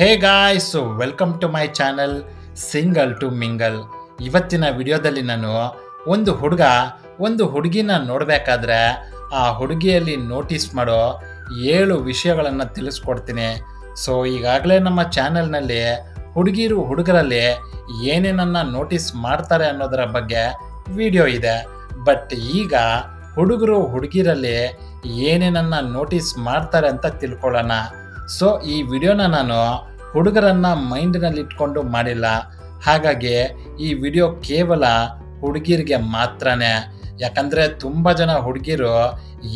Hey guys welcome to my channel single to mingle ಇವತ್ತಿನ ವಿಡಿಯೋದಲ್ಲಿ ನಾನು ಒಂದು ಹುಡುಗ, ಒಂದು ಹುಡುಗಿನ ನೋಡಬೇಕಾದ್ರೆ ಆ ಹುಡುಗಿಯಲ್ಲಿ ನೋಟಿಸ್ ಮಾಡೋ ಏಳು ವಿಷಯಗಳನ್ನು ತಿಳಿಸ್ಕೊಡ್ತೀನಿ. ಸೊ ಈಗಾಗಲೇ ನಮ್ಮ ಚಾನೆಲ್ನಲ್ಲಿ ಹುಡುಗಿರು ಹುಡುಗರಲ್ಲಿ ಏನೇನನ್ನು ನೋಟಿಸ್ ಮಾಡ್ತಾರೆ ಅನ್ನೋದರ ಬಗ್ಗೆ ವಿಡಿಯೋ ಇದೆ. ಬಟ್ ಈಗ ಹುಡುಗರು ಹುಡುಗಿರಲ್ಲಿ ಏನೇನನ್ನು ನೋಟಿಸ್ ಮಾಡ್ತಾರೆ ಅಂತ ತಿಳ್ಕೊಳ್ಳೋಣ. ಸೊ ಈ ವಿಡಿಯೋನ ನಾನು ಹುಡುಗರನ್ನ ಮೈಂಡ್ನಲ್ಲಿ ಇಟ್ಕೊಂಡು ಮಾಡಿಲ್ಲ. ಹಾಗಾಗಿ ಈ ವಿಡಿಯೋ ಕೇವಲ ಹುಡುಗಿರಿಗೆ ಮಾತ್ರನೇ. ಯಾಕಂದರೆ ತುಂಬ ಜನ ಹುಡುಗಿರು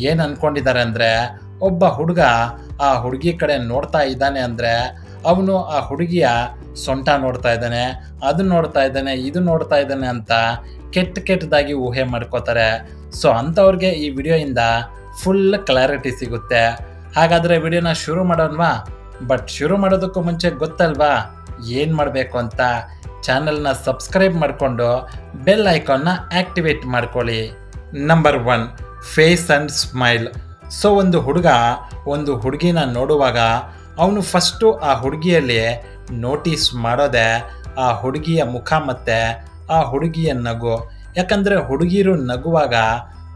ಏನು ಅನ್ಕೊಂಡಿದ್ದಾರೆ ಅಂದರೆ, ಒಬ್ಬ ಹುಡುಗ ಆ ಹುಡುಗಿ ಕಡೆ ನೋಡ್ತಾ ಇದ್ದಾನೆ ಅಂದರೆ, ಅವನು ಆ ಹುಡುಗಿಯ ಸೊಂಟ ನೋಡ್ತಾ ಇದ್ದಾನೆ, ಅದು ನೋಡ್ತಾ ಇದ್ದಾನೆ, ಇದು ನೋಡ್ತಾ ಇದ್ದಾನೆ ಅಂತ ಕೆಟ್ಟ ಕೆಟ್ಟದಾಗಿ ಊಹೆ ಮಾಡ್ಕೋತಾರೆ. ಸೊ ಅಂಥವ್ರಿಗೆ ಈ ವಿಡಿಯೋಯಿಂದ ಫುಲ್ ಕ್ಲಾರಿಟಿ ಸಿಗುತ್ತೆ. ಹಾಗಾದರೆ ವಿಡಿಯೋನ ಶುರು ಮಾಡೋಣವಾ? ಬಟ್ ಶುರು ಮಾಡೋದಕ್ಕೂ ಮುಂಚೆ ಗೊತ್ತಲ್ವಾ? ಏನು ಮಾಡಬೇಕು ಅಂತ ಚಾನೆಲ್ನ ಸಬ್ಸ್ಕ್ರೈಬ್ ಮಾಡಿಕೊಂಡು ಬೆಲ್ ಐಕಾನ್ನ ಆ್ಯಕ್ಟಿವೇಟ್ ಮಾಡ್ಕೊಳ್ಳಿ. Number one, face and smile. So, ಒಂದು ಹುಡುಗ ಒಂದು ಹುಡುಗಿನ ನೋಡುವಾಗ ಅವನು ಫಸ್ಟು ಆ ಹುಡುಗಿಯಲ್ಲಿ ನೋಟಿಸ್ ಮಾಡೋದೆ, ಆ ಹುಡುಗಿಯ ಮುಖ ಮತ್ತು ಆ ಹುಡುಗಿಯ ನಗು. ಯಾಕಂದರೆ ಹುಡುಗಿರು ನಗುವಾಗ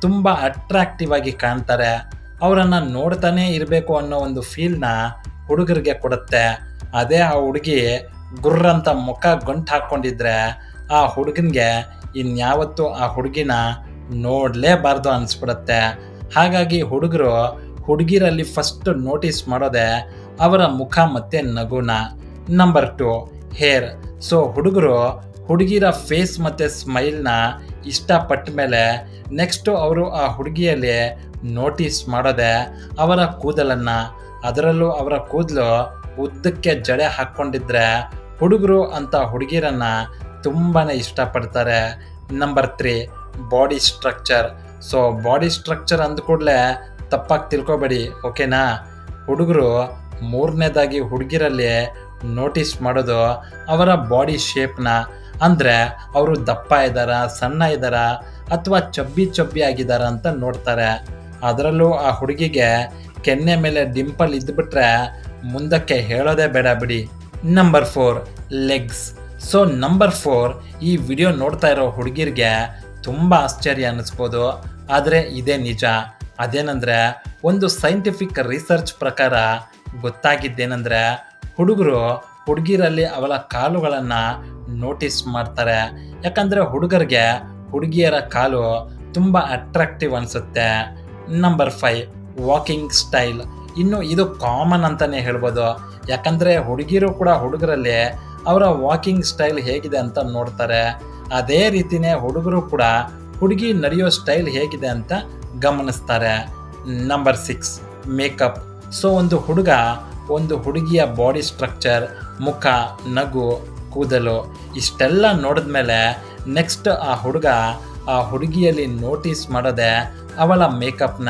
ತುಂಬ ಅಟ್ರಾಕ್ಟಿವ್ ಆಗಿ ಕಾಣ್ತಾರೆ. ಅವರನ್ನು ನೋಡ್ತಾನೇ ಇರಬೇಕು ಅನ್ನೋ ಒಂದು ಫೀಲ್ನ ಹುಡುಗರಿಗೆ ಕೊಡುತ್ತೆ. ಅದೇ ಆ ಹುಡುಗಿ ಗುರ್ರಂತ ಮುಖ ಗಂಟು ಹಾಕ್ಕೊಂಡಿದ್ರೆ ಆ ಹುಡುಗನಿಗೆ ಇನ್ಯಾವತ್ತೂ ಆ ಹುಡುಗಿನ ನೋಡಲೇಬಾರ್ದು ಅನಿಸ್ಬಿಡುತ್ತೆ. ಹಾಗಾಗಿ ಹುಡುಗರು ಹುಡುಗಿರಲ್ಲಿ ಫಸ್ಟ್ ನೋಟಿಸ್ ಮಾಡೋದೆ ಅವರ ಮುಖ ಮತ್ತು ನಗುನ. ನಂಬರ್ ಟು ಹೇರ್ ಸೊ ಹುಡುಗರು ಹುಡುಗಿರ ಫೇಸ್ ಮತ್ತು ಸ್ಮೈಲ್ನ ಇಷ್ಟಪಟ್ಟ ಮೇಲೆ ನೆಕ್ಸ್ಟು ಅವರು ಆ ಹುಡುಗಿಯಲ್ಲಿ ನೋಟಿಸ್ ಮಾಡೋದೆ ಅವರ ಕೂದಲನ್ನು ಅದರಲ್ಲೂ ಅವರ ಕೂದಲು ಉದ್ದಕ್ಕೆ ಜಡೆ ಹಾಕ್ಕೊಂಡಿದ್ರೆ ಹುಡುಗರು ಅಂತ ಹುಡುಗಿರನ್ನ ತುಂಬಾ ಇಷ್ಟಪಡ್ತಾರೆ. Number three body structure so body structure ಅಂದ ಕೂಡಲೇ ತಪ್ಪಾಗಿ ತಿಳ್ಕೊಬೇಡಿ, ಓಕೆನಾ? ಹುಡುಗರು ಮೂರನೇದಾಗಿ ಹುಡುಗಿರಲ್ಲಿ ನೋಟಿಸ್ ಮಾಡೋದು ಅವರ ಬಾಡಿ ಶೇಪ್ನ ಅಂದರೆ ಅವರು ದಪ್ಪ ಇದ್ದಾರಾ, ಸಣ್ಣ ಇದ್ದಾರಾ, ಅಥವಾ ಚಬ್ಬಿ ಚಬ್ಬಿ ಆಗಿದ್ದಾರಾ ಅಂತ ನೋಡ್ತಾರೆ. ಅದರಲ್ಲೂ ಆ ಹುಡುಗಿಗೆ ಕೆನ್ನೆ ಮೇಲೆ ಡಿಂಪಲ್ ಇದ್ಬಿಟ್ರೆ ಮುಂದಕ್ಕೆ ಹೇಳೋದೇ ಬೇಡ ಬಿಡಿ. Number four legs so number four ಈ ವಿಡಿಯೋ ನೋಡ್ತಾ ಇರೋ ಹುಡುಗಿರಿಗೆ ತುಂಬ ಆಶ್ಚರ್ಯ ಅನ್ನಿಸ್ಬೋದು. ಆದರೆ ಇದೇ ನಿಜ. ಅದೇನೆಂದರೆ, ಒಂದು ಸೈಂಟಿಫಿಕ್ ರಿಸರ್ಚ್ ಪ್ರಕಾರ ಗೊತ್ತಾಗಿದ್ದೇನೆಂದರೆ, ಹುಡುಗರು ಹುಡುಗಿರಲ್ಲಿ ಅವಳ ಕಾಲುಗಳನ್ನು ನೋಟಿಸ್ ಮಾಡ್ತಾರೆ. ಯಾಕಂದರೆ ಹುಡುಗರಿಗೆ ಹುಡುಗಿಯರ ಕಾಲು ತುಂಬ ಅಟ್ರಾಕ್ಟಿವ್ ಅನಿಸುತ್ತೆ. ನಂಬರ್ ಫೈವ್ ವಾಕಿಂಗ್ ಸ್ಟೈಲ್ ಇನ್ನು ಇದು ಕಾಮನ್ ಅಂತಲೇ ಹೇಳ್ಬೋದು. ಯಾಕಂದರೆ ಹುಡುಗಿರು ಕೂಡ ಹುಡುಗರಲ್ಲಿ ಅವರ ವಾಕಿಂಗ್ ಸ್ಟೈಲ್ ಹೇಗಿದೆ ಅಂತ ನೋಡ್ತಾರೆ. ಅದೇ ರೀತಿಯೇ ಹುಡುಗರು ಕೂಡ ಹುಡುಗಿ ನಡೆಯೋ ಸ್ಟೈಲ್ ಹೇಗಿದೆ ಅಂತ ಗಮನಿಸ್ತಾರೆ. ನಂಬರ್ ಸಿಕ್ಸ್ ಮೇಕಪ್ ಸೊ ಒಂದು ಹುಡುಗ ಒಂದು ಹುಡುಗಿಯ ಬಾಡಿ ಸ್ಟ್ರಕ್ಚರ್ ಮುಖ, ನಗು, ಕೂದಲು ಇಷ್ಟೆಲ್ಲ ನೋಡಿದ ಮೇಲೆ ನೆಕ್ಸ್ಟ್ ಆ ಹುಡುಗ ಆ ಹುಡುಗಿಯಲ್ಲಿ ನೋಟಿಸ್ ಮಾಡೋದೆ ಅವಳ ಮೇಕಪ್ನ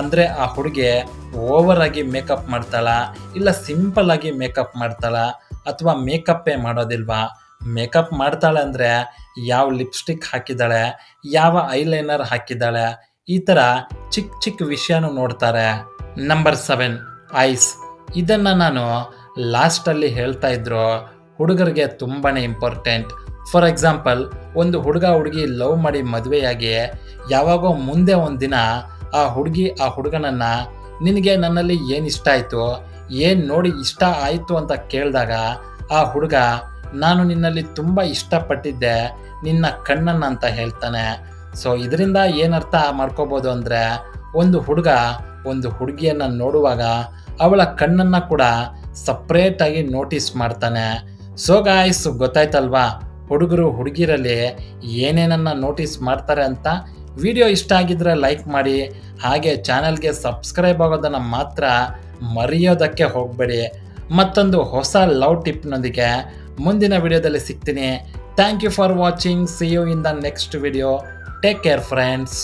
ಅಂದರೆ ಆ ಹುಡುಗಿ ಓವರ್ ಆಗಿ ಮೇಕಪ್ ಮಾಡ್ತಾಳ, ಇಲ್ಲ ಸಿಂಪಲ್ ಆಗಿ ಮೇಕಪ್ ಮಾಡ್ತಾಳ, ಅಥವಾ ಮೇಕಪ್ಪೇ ಮಾಡೋದಿಲ್ವಾ? ಮೇಕಪ್ ಮಾಡ್ತಾಳೆ ಅಂದರೆ ಯಾವ ಲಿಪ್ಸ್ಟಿಕ್ ಹಾಕಿದ್ದಾಳೆ ಯಾವ ಐಲೈನರ್ ಹಾಕಿದ್ದಾಳೆ ಈ ಥರ ಚಿಕ್ಕ ಚಿಕ್ಕ ವಿಷಯನೂ ನೋಡ್ತಾರೆ. ನಂಬರ್ ಸೆವೆನ್ ಐಸ್ ಇದನ್ನು ನಾನು ಲಾಸ್ಟಲ್ಲಿ ಹೇಳ್ತಾ ಇದ್ರು, ಹುಡುಗರಿಗೆ ತುಂಬಾ ಇಂಪಾರ್ಟೆಂಟ್ ಫಾರ್ ಎಕ್ಸಾಂಪಲ್ ಒಂದು ಹುಡುಗ ಹುಡುಗಿ ಲವ್ ಮಾಡಿ ಮದುವೆಯಾಗಿ ಯಾವಾಗೋ ಮುಂದೆ ಒಂದು ದಿನ ಆ ಹುಡುಗಿ, ಆ ಹುಡುಗನನ್ನ ನಿನಗೆ ನನ್ನಲ್ಲಿ ಏನು ಇಷ್ಟ ಆಯಿತು, ಏನು ನೋಡಿ ಇಷ್ಟ ಆಯಿತು ಅಂತ ಕೇಳಿದಾಗ ಆ ಹುಡುಗ, ನಾನು ನಿನ್ನಲ್ಲಿ ತುಂಬ ಇಷ್ಟಪಟ್ಟಿದ್ದೆ, ನಿನ್ನ ಕಣ್ಣನ್ನು ಅಂತ ಹೇಳ್ತಾನೆ. ಸೊ ಇದರಿಂದ ಏನರ್ಥ ಮಾಡ್ಕೋಬೋದು ಅಂದರೆ, ಒಂದು ಹುಡುಗ ಒಂದು ಹುಡುಗಿಯನ್ನು ನೋಡುವಾಗ ಅವಳ ಕಣ್ಣನ್ನು ಕೂಡ ಸಪ್ರೇಟಾಗಿ ನೋಟಿಸ್ ಮಾಡ್ತಾನೆ. ಸೊ ಗಾಯ್ಸ್ ಗೊತ್ತಾಯ್ತಲ್ವಾ? ಹುಡುಗರು, ಹುಡುಗಿರಲ್ಲಿ ಏನೇನನ್ನು ನೋಟಿಸ್ ಮಾಡ್ತಾರೆ ಅಂತ? ವಿಡಿಯೋ ಇಷ್ಟ ಆಗಿದ್ರೆ ಲೈಕ್ ಮಾಡಿ, ಹಾಗೆ ಚಾನಲ್ಗೆ ಸಬ್ಸ್ಕ್ರೈಬ್ ಆಗೋದನ್ನು ಮಾತ್ರ ಮರೆಯೋದಕ್ಕೆ ಹೋಗಬೇಡಿ. ಮತ್ತೊಂದು ಹೊಸ ಲವ್ ಟಿಪ್ನೊಂದಿಗೆ ಮುಂದಿನ ವಿಡಿಯೋದಲ್ಲಿ ಸಿಗ್ತೀನಿ. Thank you for watching see you in the next video take care friends